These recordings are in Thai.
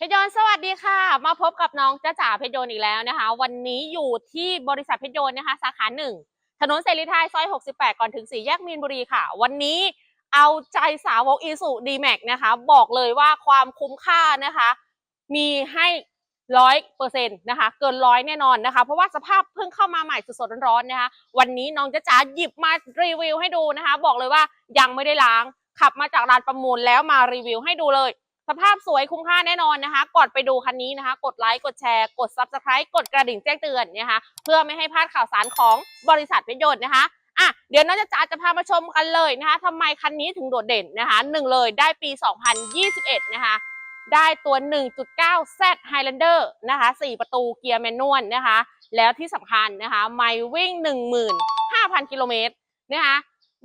เพชรยนต์สวัสดีค่ะ มาพบกับน้องจ้าจ๋าเพชรยนต์อีกแล้วนะคะ วันนี้อยู่ที่บริษัทเพชรยนต์นะคะ สาขาหนึ่งถนนเสรีไทยซอย 68 ก่อนถึงสี่แยกมีนบุรีค่ะ วันนี้เอาใจสาวกอีสุดีแม็กนะคะ บอกเลยว่าความคุ้มค่านะคะ มีให้ร้อยเปอร์เซ็นต์นะคะ เกินร้อยแน่นอนนะคะ เพราะว่าสภาพเพิ่งเข้ามาใหม่สดๆร้อนๆนะคะ วันนี้น้องจ้าจ๋าหยิบมารีวิวให้ดูนะคะ บอกเลยว่ายังไม่ได้ล้างขับมาจากร้านประมูลแล้วมารีวิวให้ดูเลย สภาพสวยคุ้มค่าแน่นอนนะคะก่อนไปดูคันนี้นะคะ กดไลค์กดแชร์ กด Subscribe กดกระดิ่งแจ้งเตือนนะคะเพื่อไม่ให้พลาดข่าวสารของบริษัทเพชรยนต์นะคะอะเดี๋ยวน้องจะจ๋าจะพามาชมกันเลยนะคะทำไมคันนี้ถึงโดดเด่นนะคะหนึ่งเลยได้ปี 2021 นะคะได้ตัว 1.9 Z Highlander นะคะ 4 ประตูเกียร์แมนนวลนะคะ แล้วที่สำคัญนะคะ ไมล์วิ่ง 15,000 กิโลเมตรนะคะ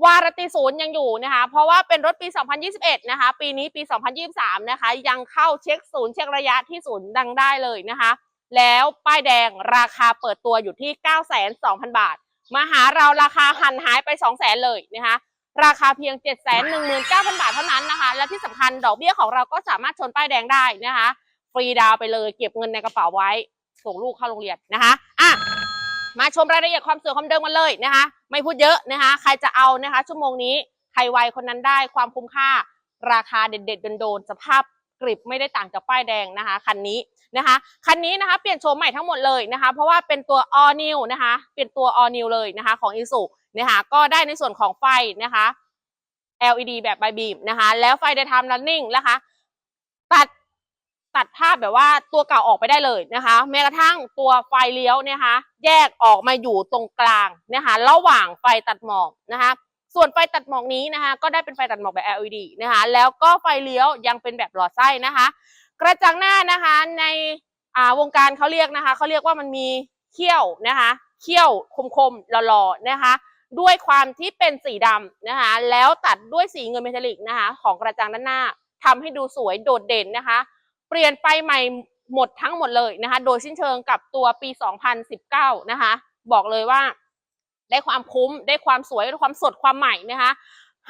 วารตีศูนย์ยังอยู่นะคะ เพราะว่าเป็นรถปี 2021 นะคะ ปีนี้ปี 2023 นะคะ ยังเข้าเช็คศูนย์เช็คระยะที่ศูนย์ดังได้เลยนะคะ แล้วป้ายแดงราคาเปิดตัวอยู่ที่9,200,000 บาท มาหาเราราคาหันหายไป 200,000 เลยนะคะ ราคาเพียง 719,000 บาทเท่านั้นนะคะ และที่สำคัญดอกเบี้ยของเราก็สามารถชนป้ายแดงได้นะคะ ฟรีดาวไปเลยเก็บเงินในกระเป๋าไว้ส่งลูกเข้าโรงเรียนนะคะอะ มาชมรายละเอียดความสวยความเดิมกันเลยนะคะ ไม่พูดเยอะนะคะ ใครจะเอานะคะ ชั่วโมงนี้ใครไวคนนั้นได้ความคุ้มค่า ราคาเด็ดๆโดนๆสภาพกริบไม่ได้ต่างจากป้ายแดงนะคะคันนี้นะคะคันนี้นะคะเปลี่ยนโฉมใหม่ทั้งหมดเลยนะคะ เพราะว่าเป็นตัว all new นะคะเปลี่ยนตัว all new เลยนะคะของ i s u นะคะก็ได้ในส่วนของไฟนะคะ LED แบบใบบีมนะคะ แล้วไฟ daytime running นะคะ ตัด ตัดภาพแบบว่าตัวเก่าออกไปได้เลยนะคะ แม้กระทั่งตัวไฟเลี้ยวเนะคะ แยกออกมาอยู่ตรงกลางนะคะ ระหว่างไฟตัดหมอกนะคะส่วนไฟตัดหมอกนี้นะคะ ก็ได้เป็นไฟตัดหมอกแบบ LED นะคะ แล้วก็ไฟเลี้ยวยังเป็นแบบหลอดไส้นะคะ กระจังหน้านะคะในอ่าวงการเขาเรียกนะคะเขาเรียกว่ามันมีเขี้ยวนะคะเขี้ยวคมๆหล่อๆนะคะ ด้วยความที่เป็นสีดำนะคะ แล้วตัดด้วยสีเงินเมทัลลิกนะคะ ของกระจังด้านหน้าทำให้ดูสวยโดดเด่นนะคะ ปลี่ยนไปใหม่หมดทั้งหมดเลยนะคะ โดยสิ้นเชิงกับตัวปี 2019 นะคะ บอกเลยว่า ได้ความคุ้มได้ความสวยได้ความสดความใหม่นะคะ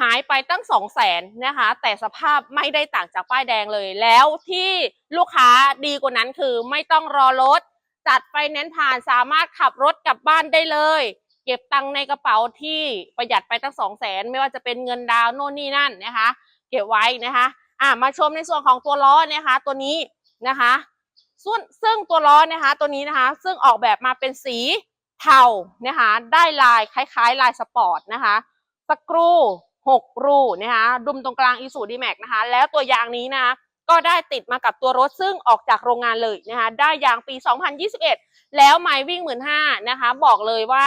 หายไปตั้ง2 0 0แสนนะคะ แต่สภาพไม่ได้ต่างจากป้ายแดงเลย แล้วที่ลูกค้าดีกว่านั้นคือไม่ต้องรอรถ จัดไฟแนนซ์ผ่านสามารถขับรถกลับบ้านได้เลย เก็บตังในกระเป๋าที่ประหยัดไปตั้ง2 0 0แสนไม่ว่าจะเป็นเงินดาวน์โน่นนี่นั่นนะคะ เก็บไว้นะคะ อะมาชมในส่วนของตัวล้อนะคะ ตัวนี้นะคะส่วนซึ่งตัวล้อนะคะ ตัวนี้นะคะ ซึ่งออกแบบมาเป็นสีเทานะคะ ได้ลายคล้าย ๆ ลายสปอร์ตนะคะสกรูหกรูนะคะดุมตรงกลางอีสูดีแม็กนะคะ แล้วตัวยางนี้นะคะก็ได้ติดมากับตัวรถซึ่งออกจากโรงงานเลยนะคะได้ยางปี 2021 แล้วไมล์วิ่งหมื่นห้านะคะ บอกเลยว่า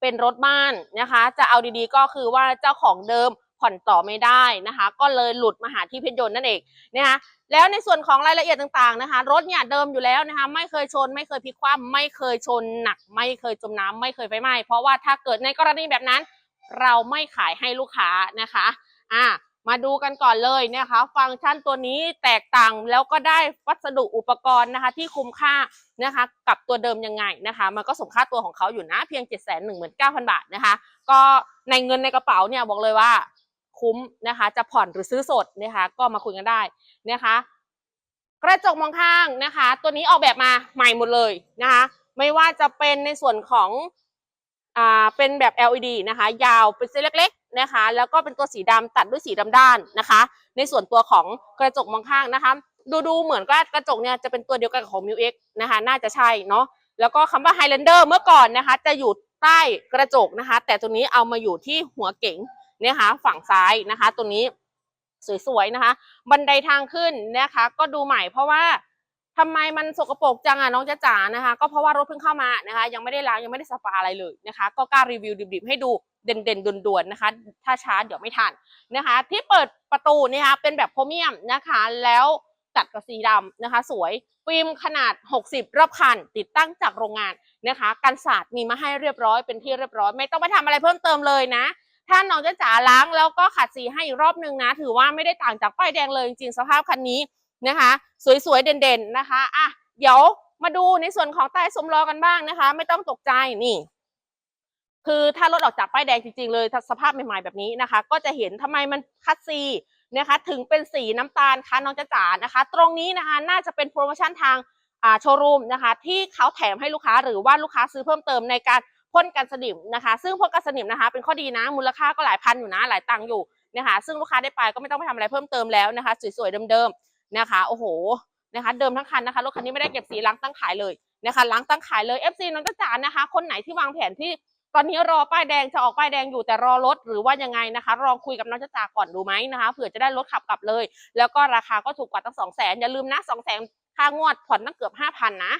เป็นรถบ้านนะคะ จะเอาดีๆก็คือว่าเจ้าของเดิม ผ่อนต่อไม่ได้นะคะ ก็เลยหลุดมาหาที่เพชรยนต์นั่นเองนะคะแล้วในส่วนของรายละเอียดต่างๆนะคะ รถเนี่ยเดิมอยู่แล้วนะคะ ไม่เคยชน ไม่เคยพลิกคว่ำไม่เคยชนหนัก ไม่เคยจมน้ำไม่เคยไฟไหม้เพราะว่าถ้าเกิดในกรณีแบบนั้น เราไม่ขายให้ลูกค้านะคะอ่ามาดูกันก่อนเลยนะคะ ฟังก์ชันตัวนี้แตกต่างแล้วก็ได้วัสดุอุปกรณ์นะคะ ที่คุ้มค่านะคะ กับตัวเดิมยังไงนะคะ มันก็สมค่าตัวของเขาอยู่นะเพียง 7 1 9 0 0 0 บาทนะคะ ก็ในเงินในกระเป๋าเนี่ยบอกเลยว่า คุ้มนะคะ จะผ่อนหรือซื้อสดนะคะ ก็มาคุยกันได้นะคะ กระจกมองข้างนะคะ ตัวนี้ออกแบบมาใหม่หมดเลยนะคะ ไม่ว่าจะเป็นในส่วนของอ่าเป็นแบบ LED นะคะ ยาวเป็นเส้นเล็กๆนะคะ แล้วก็เป็นตัวสีดำตัดด้วยสีดำด้านนะคะ ในส่วนตัวของกระจกมองข้างนะคะ ดูดูเหมือนว่ากระจกเนี่ยจะเป็นตัวเดียวกันกับของ m ิว X นะคะ น่าจะใช่เนาะแล้วก็คำว่า Highlander เมื่อก่อนนะคะ จะอยู่ใต้กระจกนะคะ แต่ตัวนี้เอามาอยู่ที่หัวเก๋ง นะคะฝั่งซ้ายนะคะ ตัวนี้สวยๆนะคะ บันไดทางขึ้นนะคะ ก็ดูใหม่เพราะว่าทำไมมันสกปรกจังอะน้องจ๊ะจ๋านะคะ ก็เพราะว่ารถเพิ่งเข้ามานะคะ ยังไม่ได้ล้างยังไม่ได้สปาอะไรเลยนะคะ ก็กล้ารีวิวดิบๆให้ดูเด่นๆด่วนๆนะคะ ถ้าช้าเดี๋ยวไม่ทันนะคะ ที่เปิดประตูนะคะเป็นแบบโพรเมียมนะคะ แล้วตัดกับสีดำนะคะ สวยฟิล์มขนาด 60 รอบคัน ติดตั้งจากโรงงานนะคะ กันศาสตร์มีมาให้เรียบร้อยเป็นที่เรียบร้อย ไม่ต้องไปทำอะไรเพิ่มเติมเลยนะ ถ้าน้องจะจ๋าล้างแล้วก็ขัดสีให้อีกรอบนึงนะ ถือว่าไม่ได้ต่างจากป้ายแดงเลยจริงๆสภาพคันนี้นะคะ สวยๆ เด่นๆนะคะอะเดี๋ยวมาดูในส่วนของใต้ซุมล้อกันบ้างนะคะ ไม่ต้องตกใจนี่ คือถ้ารถออกจากป้ายแดงจริงๆเลยสภาพใหม่ๆแบบนี้นะคะ ก็จะเห็นทำไมมันคัดซีนะคะ ถึงเป็นสีน้ำตาลคะน้องจะจ๋านะคะ ตรงนี้นะคะ น่าจะเป็นโปรโมชั่นทางอ่าโชว์รูมนะคะ ที่เขาแถมให้ลูกค้าหรือว่าลูกค้าซื้อเพิ่มเติมในการ พ่นกันสนิมนะคะ ซึ่งพ่นกันสนิมนะคะ เป็นข้อดีนะ มูลค่าก็หลายพันอยู่นะ หลายตังค์อยู่นะคะ ซึ่งลูกค้าได้ไปก็ไม่ต้องไปทำอะไรเพิ่มเติมแล้วนะคะ สวยๆเดิมๆนะคะ โอ้โห นะคะ เดิมทั้งคันนะคะ รถคันนี้ไม่ได้เก็บสีล้างตั้งขายเลยนะคะ ล้างตั้งขายเลย FC น้องจ๊ะจ๋านะคะ คนไหนที่วางแผนที่ตอนนี้รอป้ายแดงจะออกป้ายแดงอยู่แต่รอรถหรือว่ายังไงนะคะลองคุยกับน้องจ๊ะจ๋าก่อนดูไหมนะคะเผื่อจะได้รถขับกลับเลย แล้วก็ราคาก็ถูกกว่าตั้งสองแสนอย่าลืมนะสองแสนค่างวดผ่อนตั้งเกือบห้าพันนะ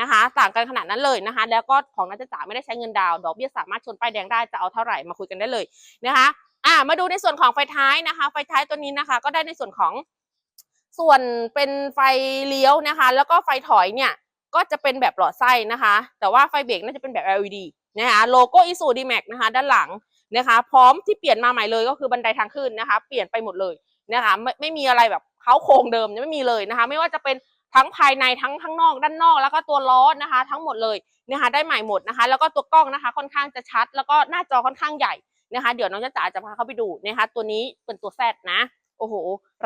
นะคะ ต่างกันขนาดนั้นเลยนะคะ แล้วก็ของนักศึกษาไม่ได้ใช้เงินดาวดอกเบี้ยสามารถชนป้ายแดงได้จะเอาเท่าไหร่มาคุยกันได้เลยนะคะอ่ามาดูในส่วนของไฟท้ายนะคะ ไฟท้ายตัวนี้นะคะ ก็ได้ในส่วนของส่วนเป็นไฟเลี้ยวนะคะ แล้วก็ไฟถอยเนี่ยก็จะเป็นแบบหลอดไส้นะคะ แต่ว่าไฟเบรกน่าจะเป็นแบบ LED นะคะโลโก้อิสูดีแม็กนะคะด้านหลังนะคะ พร้อมที่เปลี่ยนมาใหม่เลยก็คือบันไดทางขึ้นนะคะ เปลี่ยนไปหมดเลยนะคะไม่ไม่มีอะไรแบบเขาโครงเดิมไม่มีเลยนะคะ ไม่ว่าจะเป็น ทั้งภายในทั้งข้างนอกด้านนอกแล้วก็ตัวล้อนะคะ ทั้งหมดเลยนะคะได้ใหม่หมดนะคะ แล้วก็ตัวกล้องนะคะค่อนข้างจะชัด แล้วก็หน้าจอค่อนข้างใหญ่นะคะ เดี๋ยวน้องจ๊ะจ๋าจะพาเข้าไปดูนะคะ ตัวนี้เป็นตัวแซดนะโอ้โห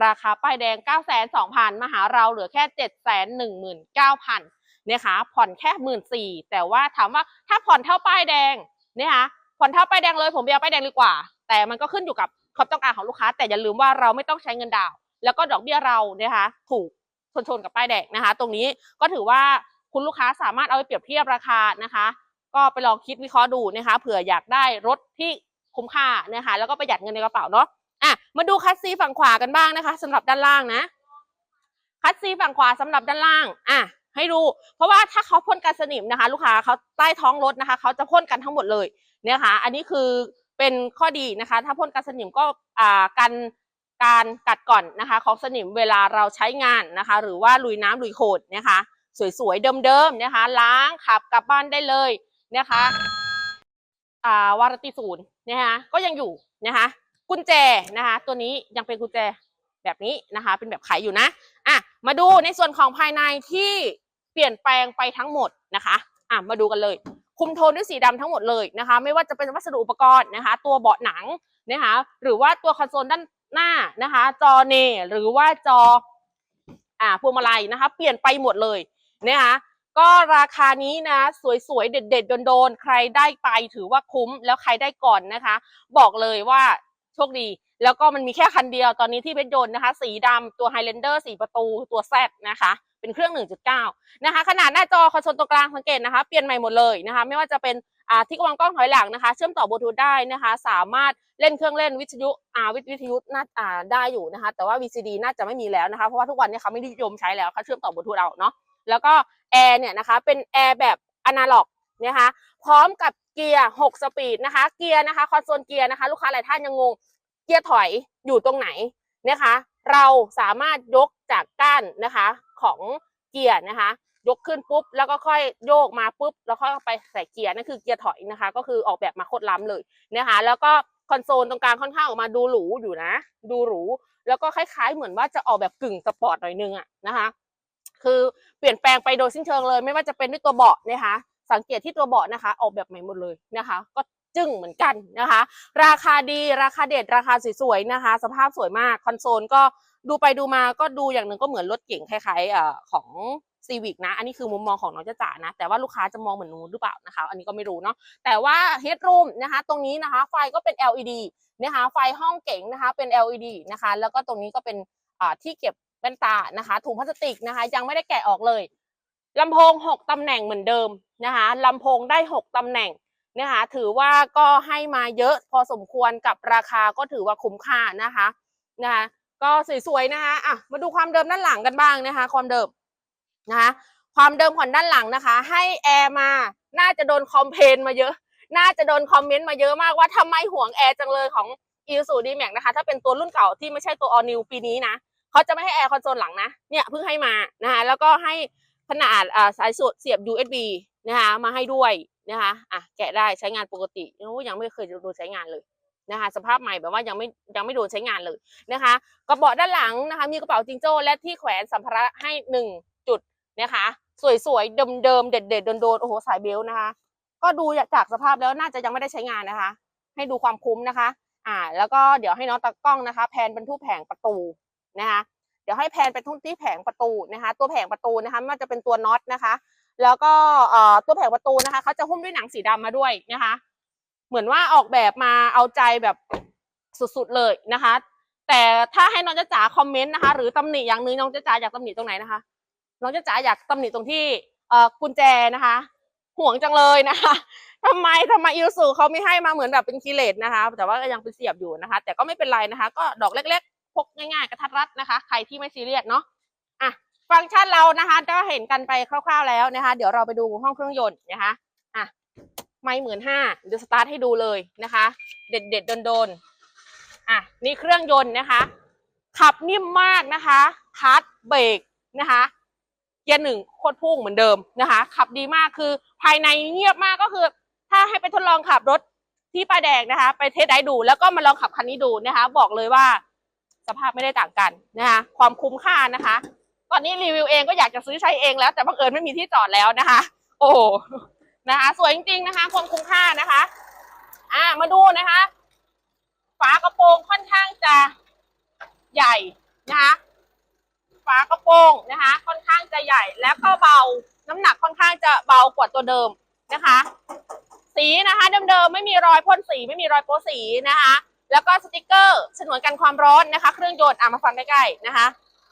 ราคาป้ายแดง 9 2 0 0 0มาหาเราเหลือแค่ 7 1 9 0 0 0นะคะผ่อนแค่หมื่นสี่แต่ว่าถามว่าถ้าผ่อนเท่าป้ายแดงนะคะผ่อนเท่าป้ายแดงเลยผมไปเอาป้ายแดงดีกว่า แต่มันก็ขึ้นอยู่กับความต้องการของลูกค้า แต่อย่าลืมว่าเราไม่ต้องใช้เงินดาว แล้วก็ดอกเบี้ยเรานะคะถูก ชนชนๆกับป้ายแดงนะคะ ตรงนี้ก็ถือว่าคุณลูกค้าสามารถเอาไปเปรียบเทียบราคานะคะ ก็ไปลองคิดวิเคราะห์ดูนะคะเผื่ออยากได้รถที่คุ้มค่านะคะ แล้วก็ประหยัดเงินในกระเป๋าเนาะอะมาดูคัสซีฝั่งขวากันบ้างนะคะสำหรับด้านล่างนะ คัสซีฝั่งขวาสำหรับด้านล่างอะให้ดู เพราะว่าถ้าเขาพ่นกันสนิมนะคะ ลูกค้าเขาใต้ท้องรถนะคะเขาจะพ่นกันทั้งหมดเลยเนี่ยค่ะ อันนี้คือเป็นข้อดีนะคะ ถ้าพ่นกันสนิมก็อ่ากัน การกัดก่อนนะคะของสนิมเวลาเราใช้งานนะคะ หรือว่าลุยน้ำลุยโคลนะคะ สวยๆเดิมๆนะคะ ล้างขับกลับบ้านได้เลยนะคะอ่าวารตีศูนย์นะคะก็ยังอยู่นะคะ กุญแจนะคะ ตัวนี้ยังเป็นกุญแจแบบนี้นะคะ เป็นแบบไขอยู่นะอะมาดูในส่วนของภายในที่เปลี่ยนแปลงไปทั้งหมดนะคะอะมาดูกันเลย คุมโทนด้วยสีดำทั้งหมดเลยนะคะ ไม่ว่าจะเป็นวัสดุอุปกรณ์นะคะ ตัวเบาะหนังนะคะ หรือว่าตัวคอนโซลด้าน หน้านะคะ จอเนหรือว่าจออ่าพวงมาลัยนะคะ เปลี่ยนไปหมดเลยนะคะก็ราคานี้นะ สวยๆ เด็ดๆ โดนๆ ใครได้ไปถือว่าคุ้มแล้วใครได้ก่อนนะคะ บอกเลยว่าโชคดี แล้วก็มันมีแค่คันเดียวตอนนี้ที่เพชรยนต์นะคะ สีดำตัว Highlander สีประตูตัว Z นะคะ เป็นเครื่อง 1.9 นะคะ ขนาดหน้าจอคอนโซลตรงกลางสังเกตนะคะ เปลี่ยนใหม่หมดเลยนะคะ ไม่ว่าจะเป็น ที่กวางกล้องถอยหลังนะคะ เชื่อมต่อบลูทูธได้นะคะ สามารถเล่นเครื่องเล่นวิทยุอ่าวิทยุน่าอ่าได้อยู่นะคะ แต่ว่า VCD น่าจะไม่มีแล้วนะคะ เพราะว่าทุกวันนี้เขาไม่นิยมใช้แล้วเขาเชื่อมต่อบลูทูธเอาเนาะแล้วก็แอร์เนี่ยนะคะเป็นแอร์แบบอนาล็อกนะคะพร้อมกับเกียร์ 6 สปีดนะคะเกียร์นะคะคอนโซลเกียร์นะคะลูกค้าหลายท่านยังงงเกียร์ถอยอยู่ตรงไหนนะคะ เราสามารถยกจากก้านนะคะของเกียร์นะคะ ยกขึ้นปุ๊บแล้วก็ค่อยโยกมาปุ๊บแล้วค่อยไปใส่เกียร์นั่นคือเกียร์ถอยนะคะ ก็คือออกแบบมาโคตรล้ำเลยนะคะ แล้วก็คอนโซลตรงกลางค่อนข้างออกมาดูหรูอยู่นะ ดูหรู แล้วก็คล้ายๆ เหมือนว่าจะออกแบบกึ่งสปอร์ตหน่อยนึงอะนะคะ คือเปลี่ยนแปลงไปโดยสิ้นเชิงเลย ไม่ว่าจะเป็นด้วยตัวเบาะนะคะ สังเกตที่ตัวเบาะนะคะ ออกแบบใหม่หมดเลยนะคะ ก็จึ้งเหมือนกันนะคะ ราคาดีราคาเด็ดราคาสวยๆนะคะ สภาพสวยมากคอนโซลก็ ดูไปดูมาก็ดูอย่างหนึ่งก็เหมือนรถเก๋งคล้ายๆของซีวิกนะ อันนี้คือมุมมองของน้องจ้าจ๋านะ แต่ว่าลูกค้าจะมองเหมือนนู้นหรือเปล่านะคะ อันนี้ก็ไม่รู้เนาะ แต่ว่าเฮดรูมนะคะ ตรงนี้นะคะ ไฟก็เป็น LED นะคะ ไฟห้องเก๋งนะคะ เป็น LED นะคะ แล้วก็ตรงนี้ก็เป็นที่เก็บแว่นตานะคะ ถุงพลาสติกนะคะ ยังไม่ได้แกะออกเลยลำโพง 6ตำแหน่งเหมือนเดิมนะคะลำโพงได้ 6ตำแหน่งนะคะถือว่าก็ให้มาเยอะพอสมควรกับราคาก็ถือว่าคุ้มค่านะคะนะคะ ก็สวยๆนะคะอะมาดูความเดิมด้านหลังกันบ้างนะคะ ความเดิมนะคะความเดิมของด้านหลังนะคะ ให้แอร์มาน่าจะโดนคอมเพนมาเยอะ น่าจะโดนคอมเมนต์มาเยอะมากว่าทำไมห่วงแอร์จังเลยของ i s u d m a x นะคะ ถ้าเป็นตัวรุ่นเก่าที่ไม่ใช่ตัว All New ปีนี้นะเขาจะไม่ให้แอร์คอนโซลหลังนะเนี่ยเพิ่งให้มานะคะแล้วก็ให้ขนาดสายสุดเสียบ USB นะคะมาให้ด้วยนะคะอะแกะได้ใช้งานปกติโอ้ยังไม่เคยโดนใช้งานเลย นะคะ สภาพใหม่แบบว่ายังไม่ยังไม่โดนใช้งานเลยนะคะกระเป๋าด้านหลังนะคะ มีกระเป๋าจิงโจ้และที่แขวนสัมภาระให้หนึ่งจุดนะคะ สวยๆเดิมๆเด็ดๆโดนๆโอ้โหสายเบลต์นะคะ ก็ดูจากสภาพแล้วน่าจะยังไม่ได้ใช้งานนะคะ ให้ดูความคุ้มนะคะ อ่า แล้วก็เดี๋ยวให้น้องตากล้องนะคะ แพนเป็นทุกแผงประตูนะคะเดี๋ยวให้แพนไปทุกที่แผงประตูนะคะ ตัวแผงประตูนะคะไม่ว่าจะเป็นตัวน็อตนะคะ แล้วก็เอ่อตัวแผงประตูนะคะเขาจะหุ้มด้วยหนังสีดำมาด้วยนะคะ เหมือนว่าออกแบบมาเอาใจแบบสุดๆเลยนะคะ แต่ถ้าให้น้องจ๊ะจ๋าคอมเมนต์นะคะ หรือตำหนิอย่างนึงน้องจ๊ะจ๋าอยากตำหนิตรงไหนนะคะ น้องจ๊ะจ๋าอยากตำหนิตรงที่เอ่อกุญแจนะคะ ห่วงจังเลยนะคะทำไมทำไมอิลสูเขาไม่ให้มาเหมือนแบบเป็นกิเลสนะคะ แต่ว่าก็ยังเป็นเสียบอยู่นะคะ แต่ก็ไม่เป็นไรนะคะ ก็ดอกเล็กๆพกง่ายๆกระทัดรัดนะคะ ใครที่ไม่ซีเรียสเนาะอะฟังก์ชันเรานะคะก็เห็นกันไปคร่าวๆแล้วนะคะ เดี๋ยวเราไปดูห้องเครื่องยนต์นะคะ ไม่หมื่นห้าเดี๋ยวสตาร์ทให้ดูเลยนะคะ เด็ดเด็ดๆโดนอะนี่เครื่องยนต์นะคะ ขับนิ่มมากนะคะคลัตช์เบรกนะคะเกียร์หนึ่งโคตรพุ่งเหมือนเดิมนะคะ ขับดีมากคือภายในเงียบมากก็คือ ถ้าให้ไปทดลองขับรถที่ป้ายแดงนะคะ ไปเทสได้ดู แล้วก็มาลองขับคันนี้ดูนะคะ บอกเลยว่าสภาพไม่ได้ต่างกันนะคะ ความคุ้มค่านะคะ ตอนนี้รีวิวเองก็อยากจะซื้อใช้เองแล้วแต่บังเอิญไม่มีที่จอดแล้วนะคะ โอ้ นะคะ สวยจริงๆนะคะความคุ้มค่านะคะ อ่ามาดูนะคะ ฝากระโปรงค่อนข้างจะใหญ่นะคะฝากระโปรงนะคะ ค่อนข้างจะใหญ่แล้วก็เบาน้ำหนักค่อนข้างจะเบากว่าตัวเดิมนะคะ สีนะคะเดิมๆไม่มีรอยพ่นสีไม่มีรอยโปะสีนะคะ แล้วก็สติกเกอร์ฉนวนกันความร้อนนะคะ เครื่องยนต์อะมาฟังใกล้ๆนะคะ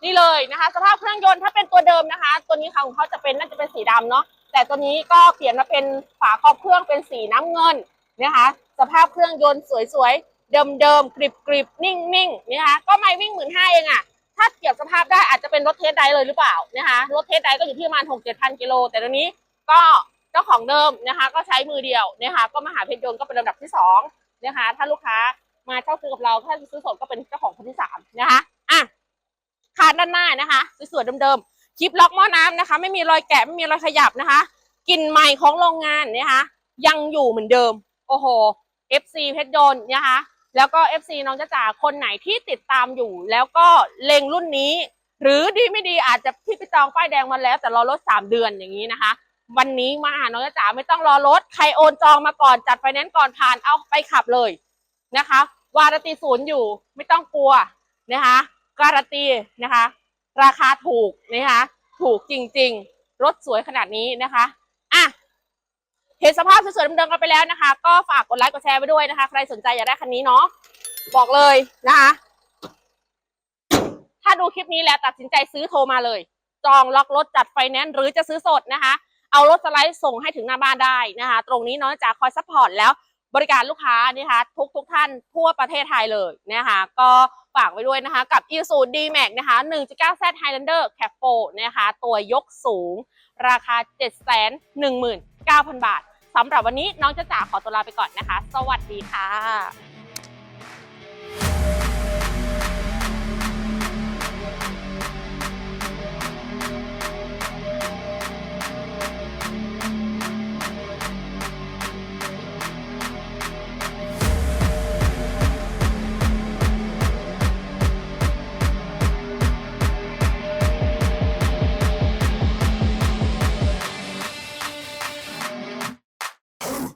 นี่เลยนะคะ สภาพเครื่องยนต์ถ้าเป็นตัวเดิมนะคะ ตัวนี้ค่ะของเขาจะเป็นน่าจะเป็นสีดำเนาะแต่ตัวนี้ก็เปลี่ยนมาเป็นฝาครอบเครื่องเป็นสีน้ำเงินนะคะ สภาพเครื่องยนต์สวยๆ เดิมๆ กริบๆนิ่งๆนะคะ ก็ไม่วิ่งหมื่นห้าเองอะถ้าเกี่ยวสภาพได้อาจจะเป็นรถเทสไดเลยหรือเปล่านะคะ รถเทสไดก็อยู่ที่ประมาณหกเจ็ดพันกิโล แต่ตอนนี้ก็เจ้าของเดิมนะคะ ก็ใช้มือเดียวนะคะ ก็มาหาเพชรยนต์ก็เป็นลำดับที่สองนะคะ ถ้าลูกค้ามาเช่าซื้อกับเราถ้าซื้อสดก็เป็นเจ้าของคนที่สามนะคะ อะคานด้านหน้านะคะ สวยๆเดิมๆ คลิปล็อกหม้อน้ำนะคะ ไม่มีรอยแกะไม่มีรอยขยับนะคะกลิ่นใหม่ของโรงงานนะคะยังอยู่เหมือนเดิม โอ้โห FC เพชรยนนะคะแล้วก็ FC น้องจ้าจ๋าคนไหนที่ติดตามอยู่ แล้วก็เล็งรุ่นนี้ หรือดีไม่ดีอาจจะที่ไปจองป้ายแดงมาแล้ว แต่รอรถสามเดือนอย่างนี้นะคะ วันนี้มาหาน้องจ้าจ๋าไม่ต้องรอรถ ใครโอนจองมาก่อนจัดไฟแนนซ์ก่อนผ่านเอาไปขับเลยนะคะ วารันตีศูนย์อยู่ไม่ต้องกลัวนะคะ การันตีนะคะ ราคาถูกนะคะ ถูกจริงๆ รถสวยขนาดนี้นะคะอะเห็นสภาพสวยๆเดิมๆกันไปแล้วนะคะ ก็ฝากกดไลค์กดแชร์ไปด้วยนะคะ ใครสนใจอยากได้คันนี้เนาะบอกเลยนะคะ ถ้าดูคลิปนี้แล้วตัดสินใจซื้อโทรมาเลย จองล็อกรถจัดไฟแนนซ์หรือจะซื้อสดนะคะ เอารถสไลด์ส่งให้ถึงหน้าบ้านได้นะคะ ตรงนี้เน้องจะคอยซัพพอร์ตแล้ว บริการลูกค้านะคะทุกทุกท่านทั่วประเทศไทยเลยนะคะก็ฝากไว้ด้วยนะคะ กับ i s u d m a x นะคะ 1.9Z Highlander Cap 4นะคะ ตัวยกสูง ราคา 719,000 บาทสำหรับวันนี้น้องจะจ่าขอตัวลาไปก่อนนะคะ สวัสดีค่ะ